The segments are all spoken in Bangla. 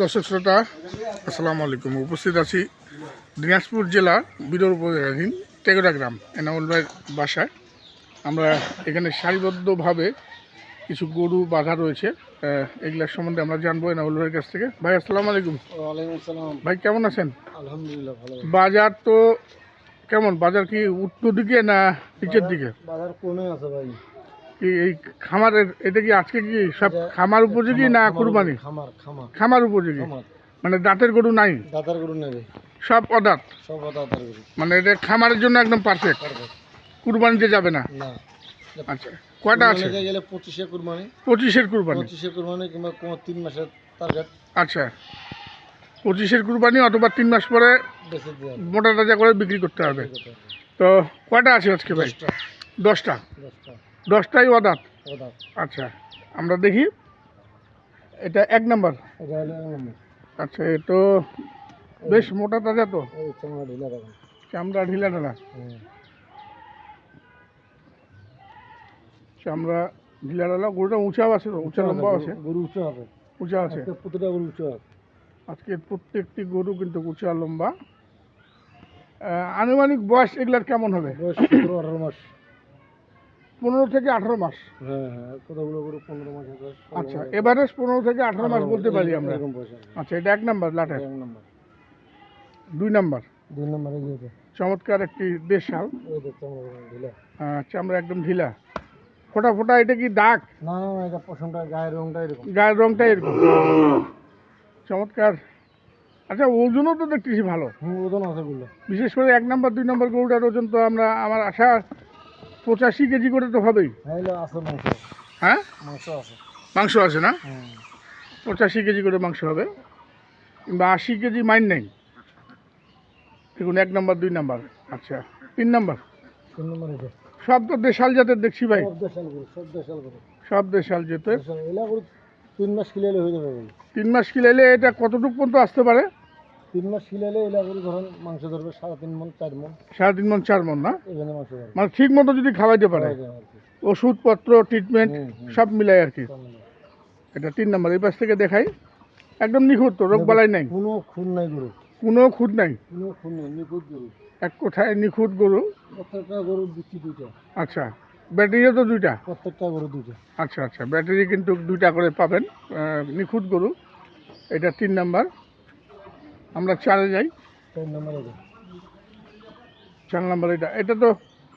দর্শক শ্রোতা আসসালামু আলাইকুম। উপস্থিত আছি দিনাজপুর জেলা বিরল উপজেলাধীন টেগোরা গ্রাম এনামুল ভাইয়ের বাসায়। আমরা এখানে সারিবদ্ধভাবে কিছু গরু বাঁধা রয়েছে এগুলোর সম্বন্ধে আমরা জানব এনামুল ভাইয়ের কাছ থেকে। ভাই আসসালামু আলাইকুম। ভাই কেমন আছেন? আলহামদুলিল্লাহ ভালো বাজার তো কেমন? বাজার কি উত্তর দিকে না নিচের দিকে? বাজার কমে আছে ভাই। কি এই খামারের এটা কি আজকে কি সব খামার উপযোগী না কুরবানি? খামার খামার। খামার উপযোগী? মানে দাঁতের গরু নাই? দাতার গরু নেবে সব অদাঁত? সব দাতার গরু। মানে এটা খামারের জন্য একদম পারফেক্ট কুরবানিতে যাবে না? না। আচ্ছা কয়টা আছে? গেলে পঁচিশে কুরবানি। পঁচিশের কুরবানি? পঁচিশে কুরবানি কিংবা কোনো তিন মাসের টার্গেট আচ্ছা পঁচিশের কুরবানি অথবা তিন মাস পরে মোটা তাজা করে বিক্রি করতে হবে। তো কয়টা আছে আজকে ভাই? দশটা? দশটা। দশটাই অদাঁত। ওদা আচ্ছা আমরা দেখি। এটা এক নাম্বার। আচ্ছা এ তো বেশ মোটা তাজা তো। চামড়া ঢিলা ঢিলা চামড়া ঢিলা ঢালা গরুটা উঁচাও আছে তো উঁচা লম্বা আছে। গরু উঁচা হবে। উঁচা আছে। প্রতিটা গরু উঁচু হবে। আজকে প্রত্যেকটি গরু কিন্তু উঁচা লম্বা। আনুমানিক বয়স এগুলার কেমন হবে? বয়স আঠারো মাস। পনেরো থেকে আঠারো মাস। হ্যাঁ হ্যাঁ আচ্ছা এভারেজ পনেরো থেকে আঠারো মাস বলতে পারি আমরা। আচ্ছা এটা এক নাম্বার লাটের। নম্বর। দুই নাম্বার। দুই নম্বরে চমৎকার একটি দেশাল। দেখতে আমরা একদম ঢিলা। ফোটা ফোটা এটা কি দাগ? না না না, এটা পশমটা গায়ের রংটা এরকম। গায়ের রংটা এরকম। চমৎকার। আচ্ছা ওজনও তো দেখতেছি ভালো। ওজন আছে বিশেষ করে এক নাম্বার দুই নাম্বার গরুটার ওজন তো আমরা আমার আশা পঁচাশি কেজি করে তো হবেই। হ্যাঁ মাংস। হ্যাঁ? মাংস আছে। মাংস আছে না? পঁচাশি কেজি করে মাংস হবে। কিংবা আশি কেজি মাইন নেই। দেখুন এক নাম্বার দুই নাম্বার। আচ্ছা তিন নাম্বার। সব তো দেশাল জাতের দেখছি ভাই। সব দেশাল জাতের। তিন মাস খিলাইলে হয়ে যাবে তিন মাস খিলাইলে এটা কতটুকু পর্যন্ত আসতে পারে? তিন মাস খিলাইলে এগুলা গরু ধরেন মাংস ধরবে সাড়ে তিন মন চার মন সাড়ে তিন মন চার মন না? এখানে মাংস ধরবে। মানে ঠিক মতো যদি খাওয়াইতে পারে। ওষুধপত্র ট্রিটমেন্ট। সব মিলাই আর কি। এটা তিন নাম্বার। এই পাশ থেকে দেখাই একদম নিখুঁত তো রোগ বালাই নাই? কোনো খুন নাই গরু। কোনো খুঁত নাই? কোনো খুন নেই নিখুঁত গরু। এক কোথায় নিখুঁত গরু? প্রত্যেকটা গরুর দিচ্ছি দুইটা। আচ্ছা ব্যাটারিও তো দুইটা? প্রত্যেকটা গরু দুইটা। আচ্ছা আচ্ছা ব্যাটারি কিন্তু দুইটা করে পাবেন নিখুঁত গরু। এটা তিন নাম্বার। আমরা চারে যাই। চার নম্বর চার নাম্বার এটা এটা তো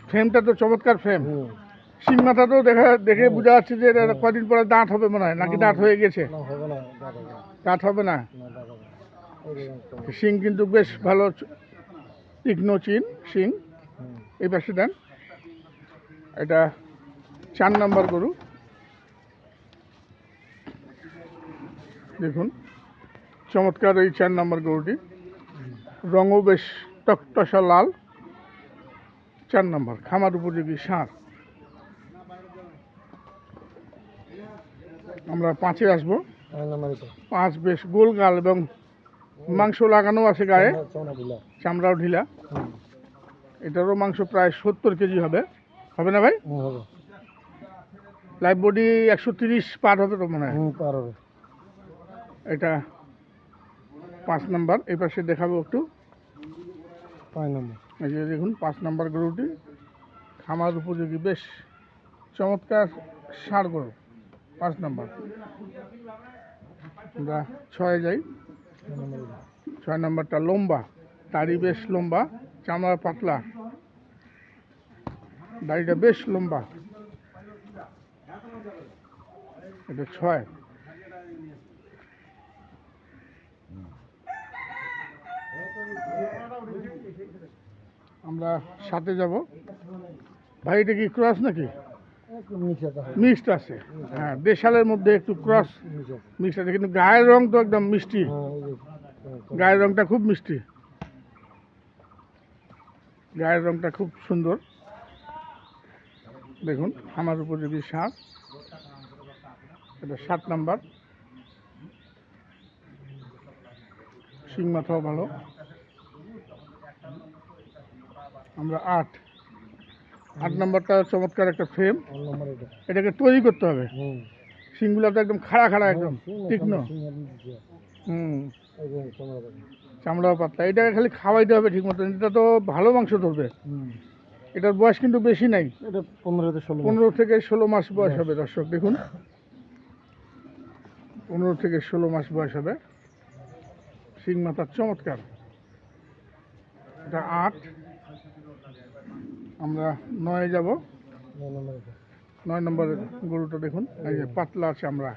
ফ্রেমটা তো চমৎকার ফ্রেম সিং মাথা তো দেখা দেখে বোঝা যাচ্ছে যে এটা কদিন পরে দাঁত হবে মনে হয় নাকি দাঁত হয়ে গেছে? দাঁত হবে না। শিং কিন্তু বেশ ভালো তীক্ষ্ণ চিন শিং। এই পাশে দেন। এটা চার নাম্বার গরু। দেখুন। চমৎকার এই চার নম্বর গরুটি। রঙও বেশ টকটসা লাল। চার নম্বর খামার উপযোগী সার। আমরা পাঁচে আসব। পাঁচ বেশ গোল গাল এবং মাংস লাগানো আছে গায়ে। চামড়াও ঢিলা। এটারও মাংস প্রায় সত্তর কেজি হবে। হবে না ভাই? লাইফ বডি একশো তিরিশ পার হবে তো মনে হয়? পার হবে। এটা পাঁচ নাম্বার এই পাশে দেখাবো একটু। পাঁচ নম্বর। এই যে দেখুন পাঁচ নাম্বার গরুটি। খামার উপযোগী বেশ চমৎকার ষাঁড় গরু পাঁচ নাম্বার। আমরা ছয় যাই। ছয় নাম্বারটা লম্বা দাড়ি বেশ লম্বা চামড়া পাতলা। দাড়িটা বেশ লম্বা। এটা ছয়। আমরা সাথে যাব। ভাই, এটা কি ক্রস নাকি? মিক্সড আছে। হ্যাঁ দেশালের মধ্যে একটু ক্রস মিক্সড আছে। কিন্তু গায়ের রং তো একদম মিষ্টি। গায়ের রংটা খুব মিষ্টি। গায়ের রংটা খুব সুন্দর। দেখুন, আমার উপযোগী সার। এটা সাত নাম্বার। শিং মাথাও ভালো। আমরা আট। আট নাম্বারটা চমৎকার একটা ফ্রেম এটাকে তৈরি করতে হবে। শিংগুলো তো একদম খাড়া খাড়া একদম তীক্ষ্ণ। সিং। হুম। চামড়াও পাতলা। এটাকে খালি খাওয়াইতে হবে ঠিক মতো এটা তো ভালো মাংস ধরবে। এটার বয়স কিন্তু বেশি নাই। এটা পনেরো থেকে ষোলো মাস। পনেরো থেকে ষোলো মাস বয়স হবে দর্শক দেখুন। পনেরো থেকে ষোলো মাস বয়স হবে। শিং মাথার চমৎকার। এটা আট। আমরা নয়ে যাব। নয় নম্বর গরুটা দেখুন, এই যে পাতলা চামড়া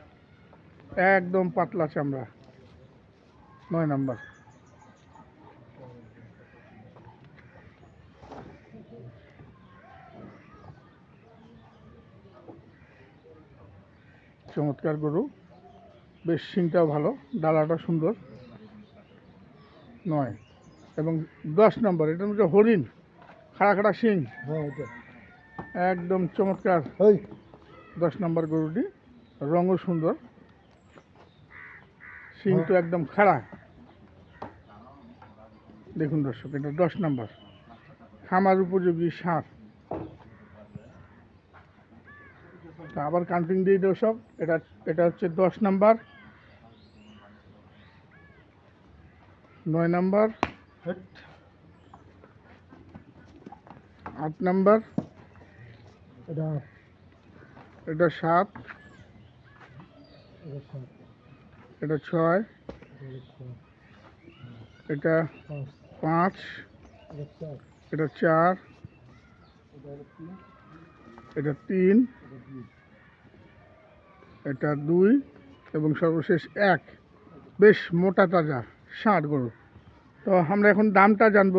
একদম পাতলা চামড়া নয় নম্বর। চমৎকার গরু। বেশ সিংটাও ভালো, ডালাটা সুন্দর। নয়। এবং দশ নম্বর, এটা হচ্ছে হরিণ। খাড়া খাড়া শিং। হ্যাঁ একদম চমৎকার। দশ নম্বর গরুটি রঙও সুন্দর। শিং তো একদম খাড়া। দেখুন দর্শক এটা দশ নম্বর। খামার উপযোগী সার। আবার কাউন্টিং দিয়ে দেবো সব। এটা এটা হচ্ছে দশ নাম্বার। নয় নাম্বার। আট নাম্বার। এটা এটা সাত। এটা ছয়। এটা পাঁচ, এটা চার, এটা তিন, এটা দুই। এবং সর্বশেষ এক। বেশ মোটা তাজা ষাট গরু তো আমরা এখন দামটা জানব।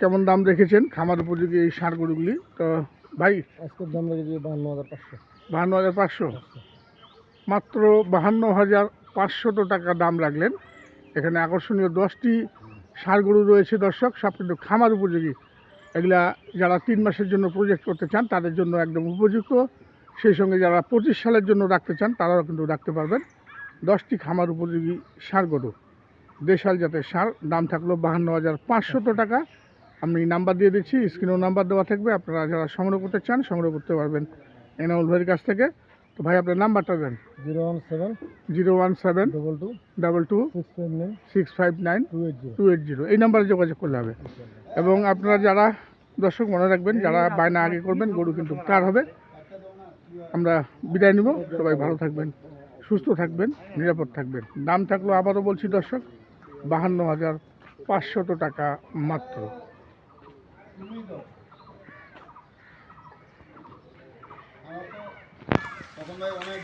কেমন দাম রেখেছেন খামার উপযোগী এই ষাঁড় গরুগুলি? তো ভাই আজকের দাম লেগেছে বাহান্ন হাজার পাঁচশো। বাহান্ন হাজার পাঁচশো? মাত্র বাহান্ন হাজার পাঁচশত টাকা দাম রাখলেন। এখানে আকর্ষণীয় দশটি ষাঁড় গরু রয়েছে দর্শক সব কিন্তু খামার উপযোগী। এগুলা যারা তিন মাসের জন্য প্রজেক্ট করতে চান তাদের জন্য একদম উপযুক্ত। সেই সঙ্গে যারা পঁচিশ সালের জন্য রাখতে চান তারাও কিন্তু রাখতে পারবেন। দশটি খামার উপযোগী ষাঁড় গরু। দেশাল জাতের সার দাম থাকল বাহান্ন হাজার পাঁচশত টাকা। আমি নাম্বার দিয়ে দিচ্ছি স্ক্রিনেও নাম্বার দেওয়া থাকবে আপনারা যারা সংগ্রহ করতে চান সংগ্রহ করতে পারবেন এনাউল ভাইয়ের কাছ থেকে। তো ভাই আপনার নাম্বারটা দেন। Zero one seven zero one seven double two double two six five nine two eight zero এই নাম্বারে যোগাযোগ করলে হবে। এবং আপনারা যারা দর্শক মনে রাখবেন যারা বায়না আগে করবেন গরু কিন্তু তার হবে আমরা বিদায় নিব। সবাই ভালো থাকবেন সুস্থ থাকবেন নিরাপদ থাকবেন। দাম থাকল আবারও বলছি দর্শক বাহান্ন হাজার পাঁচশত টাকা মাত্র। অনেক